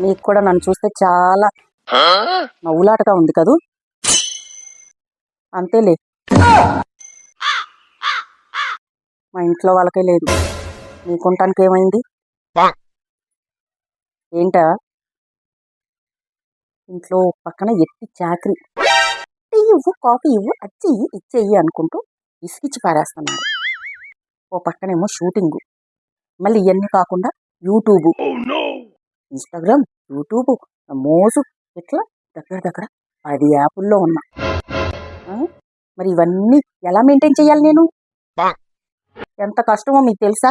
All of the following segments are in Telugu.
మీకు కూడా నన్ను చూస్తే చాలా నవ్వులాటగా ఉంది కదూ? అంతేలే. మా ఇంట్లో వాళ్ళకే లేదు. నీకుంటానికి ఏమైంది? ఏంటా? ఇంట్లో పక్కన ఎట్టి చాకరీ. టీ ఇవ్వు కాఫీ ఇవ్వు అచ్చి ఇచ్చేయి అనుకుంటూ ఇసికిచ్చి పారేస్తున్నారు. ఓ పక్కనేమో షూటింగు. మళ్ళీ ఇవన్నీ కాకుండా యూట్యూబ్. Oh, ఇన్స్టాగ్రామ్ యూట్యూబ్ మోసు ఇట్లా దగ్గర దగ్గర పది యాపుల్లో ఉన్నా. మరి ఇవన్నీ ఎలా మెయింటైన్ చేయాలి నేను? ఎంత కష్టమో మీకు తెలుసా?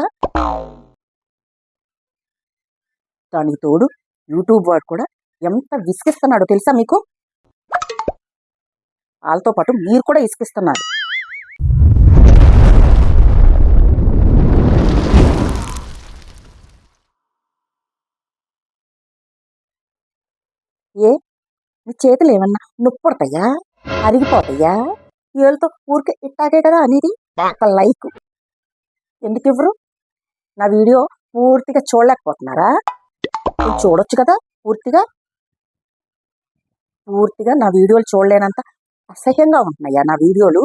దానికి తోడు యూట్యూబ్ వాడు కూడా ఎంత విసిగిస్తున్నాడో తెలుసా మీకు? వాళ్ళతో పాటు మీరు కూడా ఇసుకిస్తున్నారు ఏ? మీ చేతులు ఏమన్నా నొప్పి పడతాయా అరిగిపోతాయా? ఏళ్ళతో ఊరికే ఇట్టాగే కదా అనేది ఒక లైక్. ఎందుకు ఇవ్వరు నా వీడియో పూర్తిగా చూడలేకపోతున్నారా? చూడొచ్చు కదా పూర్తిగా. పూర్తిగా నా వీడియోలు చూడలేనంత అసహ్యంగా ఉంటున్నాయా నా వీడియోలు?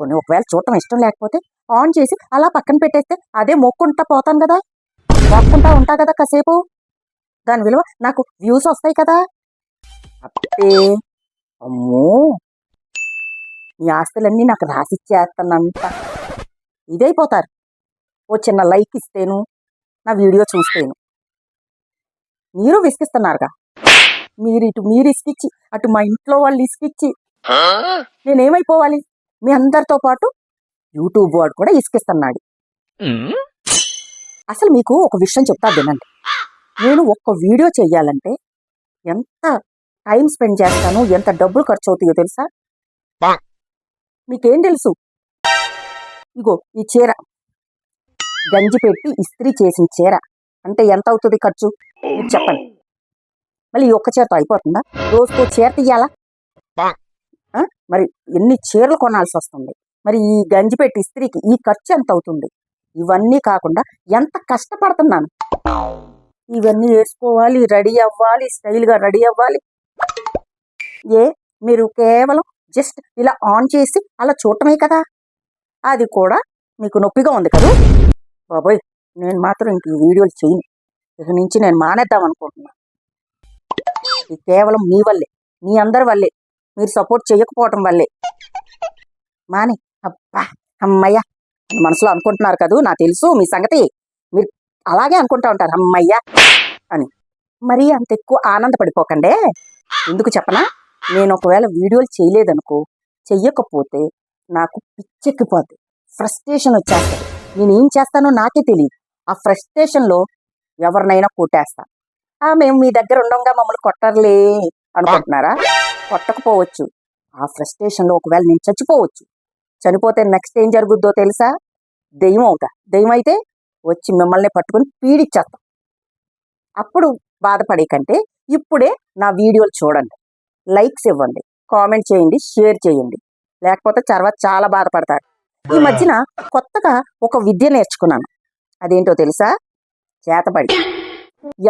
కొన్ని ఒకవేళ చూడటం ఇష్టం లేకపోతే ఆన్ చేసి అలా పక్కన పెట్టేస్తే అదే మొక్కుంటా పోతాను కదా. మొక్కుంటా ఉంటా కదా కాసేపు. దాని విలువ నాకు వ్యూస్ వస్తాయి కదా. అప్పే అమ్మో. ఈ ఆస్తులన్నీ నాకు రాసిచ్చేస్తానంత ఇదైపోతారు. ఓ చిన్న లైక్ ఇస్తేను నా వీడియో చూస్తేను. మీరు విసిగిస్తున్నారుగా. మీరు ఇటు మీరు ఇసుకిచ్చి అటు మా ఇంట్లో వాళ్ళు ఇసుకిచ్చి నేనేమైపోవాలి? మీ అందరితో పాటు యూట్యూబ్ వాడు కూడా ఇసుకిస్తున్నాడు అసలు మీకు ఒక విషయం చెప్తా వినండి. నేను ఒక్క వీడియో చెయ్యాలంటే ఎంత టైం స్పెండ్ చేస్తాను? ఎంత డబ్బులు ఖర్చు అవుతాయో తెలుసా మీకేం తెలుసు? ఇగో ఈ చీర. గంజి పెట్టి ఇస్త్రీ చేసిన చీర. అంటే ఎంత అవుతుంది ఖర్చు చెప్పండి. మళ్ళీ ఈ ఒక్క చీరతో అయిపోతుందా? రోజుకో చీర తీయాలా? మరి ఎన్ని చీరలు కొనాల్సి వస్తుంది? మరి ఈ గంజి పెట్టి ఇస్త్రీకి ఈ ఖర్చు ఎంత అవుతుంది ఇవన్నీ కాకుండా ఎంత కష్టపడుతున్నాను? ఇవన్నీ వేసుకోవాలి రెడీ అవ్వాలి స్టైల్గా రెడీ అవ్వాలి. ఏ మీరు కేవలం జస్ట్ ఇలా ఆన్ చేసి అలా చూడటమే కదా? అది కూడా మీకు నొప్పిగా ఉంది కదా? బాబోయ్ నేను మాత్రం ఇంక ఈ వీడియోలు చేయను. ఇక నుంచి నేను మానేద్దాం అనుకుంటున్నాను ఇది కేవలం మీ వల్లే మీ అందరి వల్లే మీరు సపోర్ట్ చేయకపోవటం వల్లే. మాని అబ్బా అమ్మయ్య మనసులో అనుకుంటున్నారు కదూ నాకు తెలుసు మీ సంగతి. అలాగే అనుకుంటా ఉంటారు. అమ్మయ్య అని. మరీ అంత ఎక్కువ ఆనందపడిపోకండే. ఎందుకు చెప్పనా? నేను ఒకవేళ వీడియోలు చేయలేదనుకో చెయ్యకపోతే నాకు పిచ్చెక్కిపోద్ది. ఫ్రస్ట్రేషన్ వచ్చేస్తుంది. నేను ఏం చేస్తానో నాకే తెలియదు ఆ ఫ్రస్ట్రేషన్లో ఎవరినైనా కొట్టేస్తాను ఆ మేము మీ దగ్గర ఉండంగా మమ్మల్ని కొట్టర్లే అనుకుంటున్నారా? కొట్టకపోవచ్చు. ఆ ఫ్రస్ట్రేషన్లో ఒకవేళ నేను చచ్చిపోవచ్చు. చనిపోతే నెక్స్ట్ ఏం జరుగుద్దో తెలుసా? దెయ్యం అవుతా దెయ్యం అయితే వచ్చి మిమ్మల్ని పట్టుకొని పీడిచ్చేస్తాం. అప్పుడు బాధపడే కంటే ఇప్పుడే నా వీడియోలు చూడండి. లైక్స్ ఇవ్వండి. కామెంట్ చేయండి. షేర్ చేయండి. లేకపోతే తర్వాత చాలా బాధపడతారు ఈ మధ్యన కొత్తగా ఒక విద్య నేర్చుకున్నాను. అదేంటో తెలుసా? చేతబడి.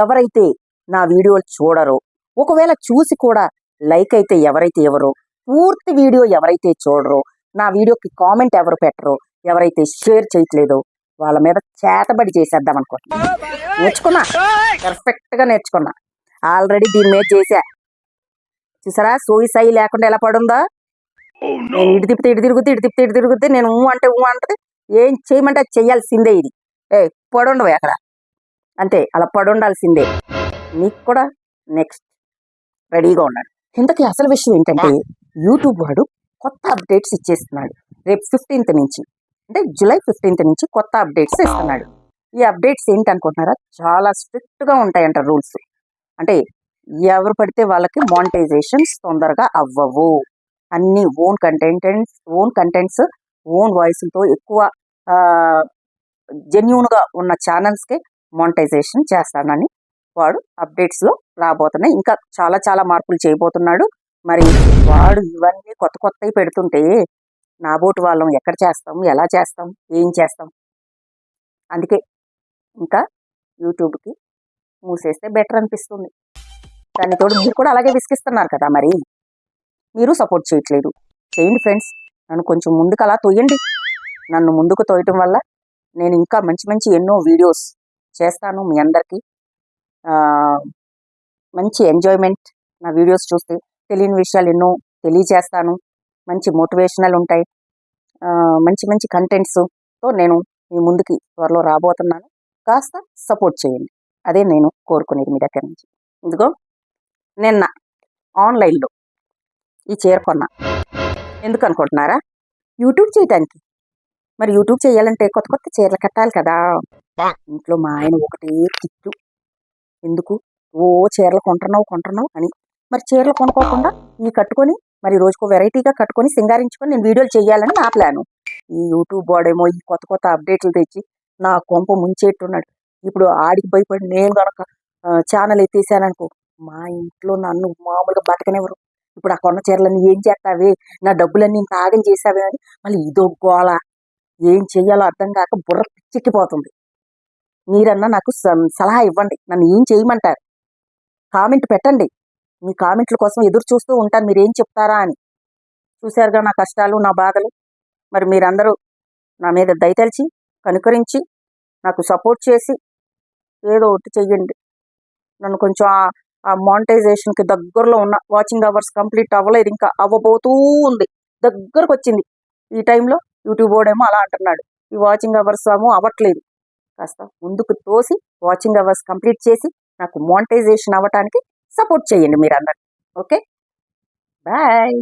ఎవరైతే నా వీడియోలు చూడరో ఒకవేళ చూసి కూడా లైక్ అయితే ఎవరైతే ఇవ్వరో పూర్తి వీడియో ఎవరైతే చూడరో నా వీడియోకి కామెంట్ ఎవరు పెట్టరో ఎవరైతే షేర్ చేయట్లేదో వాళ్ళ మీద చేతబడి చేసేద్దాం అనుకుంటున్నా నేర్చుకున్నా? పర్ఫెక్ట్గా నేర్చుకున్నా. ఆల్రెడీ దీని మీద చేశా. చూసారా? సోయి సాయి లేకుండా ఎలా పడుందా? నేను ఇటు తిప్పితే ఇటు తిరుగుద్ది ఇటు తిప్పితే ఇటు తిరుగుద్ది నేను ఊ అంటే ఊ అంటది. ఏం చేయమంటే అది చెయ్యాల్సిందే ఇది. ఏ పడుండవు అక్కడ. అంతే అలా పడుండాల్సిందే. మీకు కూడా నెక్స్ట్ రెడీగా ఉండండి ఇంతకీ అసలు విషయం ఏంటంటే యూట్యూబ్ వాడు కొత్త అప్డేట్స్ ఇచ్చేస్తున్నాడు. రేపు ఫిఫ్టీన్త్ నుంచి. అంటే జూలై ఫిఫ్టీన్త్ నుంచి కొత్త అప్డేట్స్ ఇస్తున్నాడు. ఈ అప్డేట్స్ ఏంటి అనుకుంటున్నారా చాలా స్ట్రిక్ట్గా ఉంటాయంట రూల్స్. అంటే ఎవరు పడితే వాళ్ళకి మానిటైజేషన్స్ తొందరగా అవ్వవు. అన్ని own contents own contents own వాయిస్తో ఎక్కువ జెన్యున్గా ఉన్న ఛానల్స్కి మానిటైజేషన్ చేస్తానని వాడు అప్డేట్స్లో రాబోతున్నాయి. ఇంకా చాలా చాలా మార్పులు చేయబోతున్నాడు. మరి వాడు ఇవన్నీ కొత్త కొత్తవి పెడుతుంటే నాబోటి వాళ్ళం ఎక్కడ చేస్తాం ఎలా చేస్తాం ఏం చేస్తాం. అందుకే ఇంకా యూట్యూబ్కి మూసేస్తే బెటర్ అనిపిస్తుంది. దాని తోడు మీరు కూడా అలాగే విసిగిస్తున్నారు కదా మరి. మీరు సపోర్ట్ చేయట్లేదు. చేయండి ఫ్రెండ్స్ నన్ను కొంచెం ముందుకు అలా తొయ్యండి నన్ను ముందుకు తోయటం వల్ల నేను ఇంకా మంచి మంచి ఎన్నో వీడియోస్ చేస్తాను మీ అందరికీ. మంచి ఎంజాయ్మెంట్ నా వీడియోస్ చూస్తే తెలియని విషయాలు ఎన్నో తెలియజేస్తాను. మంచి మోటివేషనల్ ఉంటాయి. మంచి మంచి కంటెంట్స్తో నేను మీ ముందుకి త్వరలో రాబోతున్నాను. కాస్త సపోర్ట్ చేయండి. అదే నేను కోరుకునేది మీ దగ్గర నుంచి. ఇదిగో నిన్న ఆన్లైన్లో ఈ చీర కొన్నా. ఎందుకు అనుకుంటున్నారా? యూట్యూబ్ చేయటానికి. మరి యూట్యూబ్ చేయాలంటే కొత్త కొత్త చీరలు కట్టాలి కదా. ఇంట్లో మా ఆయన ఒకటే కిట్టు ఎందుకు? ఓ చీరలు కొంటున్నావు కొంటున్నావు అని. మరి చీరలు కొనుక్కోకుండా ఈ కట్టుకొని మరి రోజుకో వెరైటీగా కట్టుకొని సింగారించుకొని నేను వీడియోలు చేయాలని నా ప్లాను. ఈ యూట్యూబ్ వాడేమో ఈ కొత్త కొత్త అప్డేట్లు తెచ్చి నా కొంప ముంచేట్టున్నాడు. ఇప్పుడు ఆడికి భయపడి నేను కనుక ఛానల్ ఎత్తేసాననుకో మా ఇంట్లో నన్ను మామూలుగా బతకనివ్వరు. ఇప్పుడు ఆ కొన్న చీరలన్నీ ఏం చేస్తావే? నా డబ్బులన్నీ ఇంత ఆగం చేసావే అని మళ్ళీ ఇదో గోళ ఏం చెయ్యాలో అర్థం కాక బుర్ర పిచ్చెక్కిపోతుంది. మీరన్నా నాకు స- సలహా ఇవ్వండి. నన్ను ఏం చేయమంటారు? కామెంట్ పెట్టండి. మీ కామెంట్ల కోసం ఎదురు చూస్తూ ఉంటాను మీరేం చెప్తారా అని. చూశారుగా నా కష్టాలు నా బాధలు. మరి మీరందరూ నా మీద దయతలిచి కనుకరించి నాకు సపోర్ట్ చేసి ఏదో ఒకటి చెయ్యండి. నన్ను కొంచెం ఆ- మానిటైజేషన్కి దగ్గరలో ఉన్న వాచింగ్ అవర్స్ కంప్లీట్ అవ్వలేదు. ఇంకా అవ్వబోతూ ఉంది. దగ్గరకు వచ్చింది. ఈ టైంలో యూట్యూబ్ ఓడేమో అలా అంటున్నాడు. ఈ వాచింగ్ అవర్స్ ఏమో అవ్వట్లేదు. కాస్త ముందుకు తోసి వాచింగ్ అవర్స్ కంప్లీట్ చేసి నాకు మానిటైజేషన్ అవ్వటానికి సపోర్ట్ చేయండి మీరు అందరు ఓకే? బాయ్.